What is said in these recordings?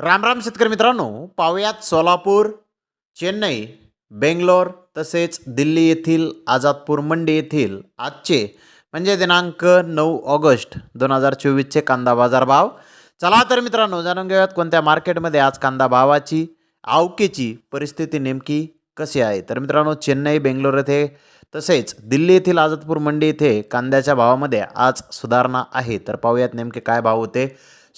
रामराम शेतकरी मित्रांनो पाहुयात सोलापूर चेन्नई बेंगलोर तसेच दिल्ली येथील आझादपूर मंडी येथील आजचे म्हणजे दिनांक नऊ ऑगस्ट दोन हजार चोवीसचे कांदा बाजार भाव. चला तर मित्रांनो जाणून घेऊयात कोणत्या मार्केटमध्ये आज कांदा भावाची आवकेची परिस्थिती नेमकी कशी आहे. तर मित्रांनो चेन्नई बेंगलोर येथे तसेच दिल्ली येथील आझादपूर मंडी येथे कांद्याच्या भावामध्ये आज सुधारणा आहे. तर पाहूयात नेमके काय भाव होते.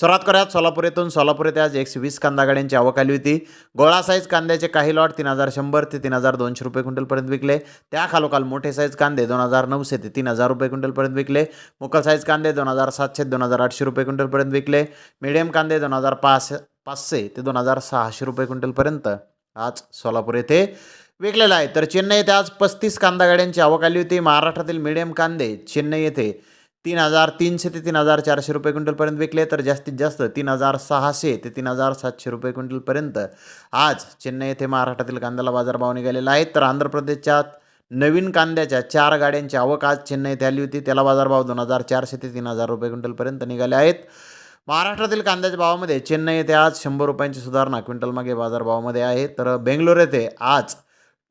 सुरुवात करूयात. सोलापूर येथून. सोलापूर येथे आज एकशे वीस कांदा गाड्यांची आवक आली होती. गोळा साईज कांद्याचे काही लॉट तीन हजार शंभर ते तीन हजार दोनशे रुपये क्विंटलपर्यंत विकले. त्या खालोखाल मोठे साईज कांदे दोन हजार नऊशे ते तीन हजार रुपये क्विंटलपर्यंत विकले. मुकल साईज कांदे दोन हजार सातशे दोन हजार आठशे रुपये क्विंटलपर्यंत विकले. मिडियम कांदे दोन हजार पाच पाचशे ते दोन हजार सहाशे रुपये क्विंटलपर्यंत आज सोलापूर येथे विकलेला आहे. तर चेन्नई येथे आज पस्तीस कांदा गाड्यांची आवक आली होती. महाराष्ट्रातील मिडियम कांदे चेन्नई येथे तीन हजार तीनशे ते तीन हजार चारशे रुपये क्विंटलपर्यंत विकले तर जास्तीत जास्त तीन हजार सहाशे ते तीन हजार सातशे रुपये क्विंटलपर्यंत. आज चेन्नई येथे महाराष्ट्रातील कांद्याला बाजारभाव निघालेला आहे तर आंध्र प्रदेशच्या नवीन कांद्याच्या चार गाड्यांची आवक आज चेन्नई येथे आली होती. त्याला बाजारभाव दोन हजार चारशे ते तीन हजार रुपये क्विंटलपर्यंत निघाले आहेत. महाराष्ट्रातील कांद्याच्या भावामध्ये चेन्नई येथे आज शंभर रुपयांची सुधारणा क्विंटलमागे बाजारभावामध्ये आहे तर बेंगलोर येथे आज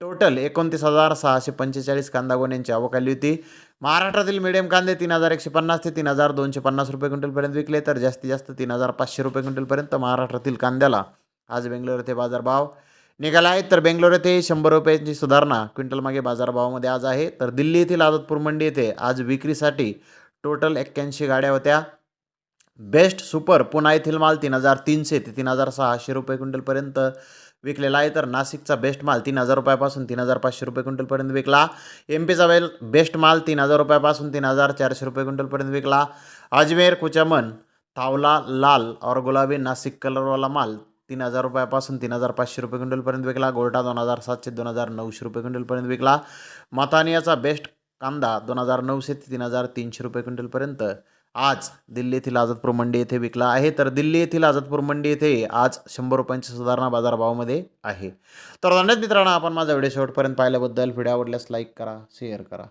टोटल एकोणतीस हजार सहाशे पंचेचाळीस कांदा गोण्यांची आवक आली होती. महाराष्ट्रातील मिडियम कांदे तीन हजार एकशे पन्नास ते तीन हजार दोनशे पन्नास रुपये क्विंटलपर्यंत विकले तर जास्तीत जास्त तीन हजार पाचशे रुपये क्विंटलपर्यंत महाराष्ट्रातील कांद्याला. आज बेंगलोर येथे बाजारभाव निघाला आहे. तर बेंगलोर येथे शंभर रुपयांची सुधारणा क्विंटलमागे बाजारभावामध्ये आज आहे. तर दिल्ली येथील आदतपूर मंडी येथे आज विक्रीसाठी टोटल एक्क्याऐंशी गाड्या होत्या. बेस्ट सुपर पुन्हा येथील माल तीन हजार तीनशे ते तीन हजार सहाशे रुपये क्विंटलपर्यंत विकलेला आहे. तर नाशिकचा बेस्ट माल तीन हजार रुपयापासून तीन हजार पाचशे रुपये क्विंटलपर्यंत विकला. एम पीचा वेल बेस्ट माल तीन हजार रुपयापासून तीन हजार चारशे रुपये क्विंटलपर्यंत विकला. अजमेर कुचमन थावला लाल और गुलाबी नाशिक कलरवाला माल तीन हजार रुपयापासून तीन हजार पाचशे रुपये क्विंटलपर्यंत विकला. गोल्टा दोन हजार सातशे दोन हजार नऊशे रुपये क्विंटलपर्यंत विकला. मतानियाचा बेस्ट कांदा दोन हजार नऊशे ते तीन हजार तीनशे रुपये क्विंटलपर्यंत आज दिल्ली येथील आझादपूर मंडी येथे विकला आहे. तर दिल्ली येथील आझादपूर मंडी येथे आज शंभर रुपयांची सुधारणा बाजारभावामध्ये आहे. तर धन्यवाद मित्रांनो आपण माझा व्हिडिओ शेवटपर्यंत पाहिल्याबद्दल व्हिडिओ आवडल्यास लाईक करा शेअर करा.